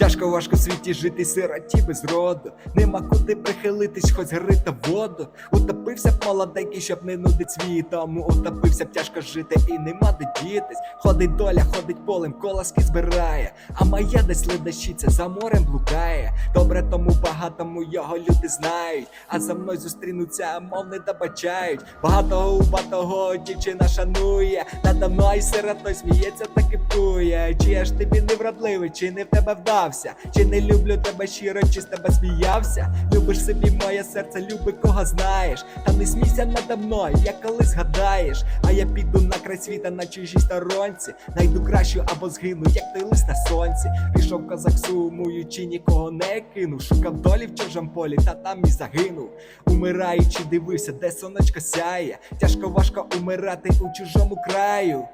Тяжко важко світі жити сироті без роду. Нема куди прихилитись, хоч грити воду. Утопився б молоденький, щоб не нудить світом. Утопився б тяжко жити і нема де дітись. Ходить доля, ходить полем, колоски збирає. А моя десь ледащиця за морем блукає. Добре тому багатому його люди знають. А за мною зустрінуться, мов не добачають. Багатого у багатого дівчина шанує. Надо мною сиротой сміється та кипує. Чи ж тобі не вродливий, чи не в тебе вдався? Чи не люблю тебе щиро, чи з тебе сміявся? Любиш собі моє серце, люби кого знаєш. Та не смійся надо мною, як коли згадаєш. А я піду на край світа на чужій сторонці. Найду кращу або згину, як той лист на сонці. Пішов козак сумуючи, нікого не кинув. Шукав долі в чужому полі, та там і загинув. Умираючи, дивився, де сонечко сяє. Тяжко важко умирати у чужому краю.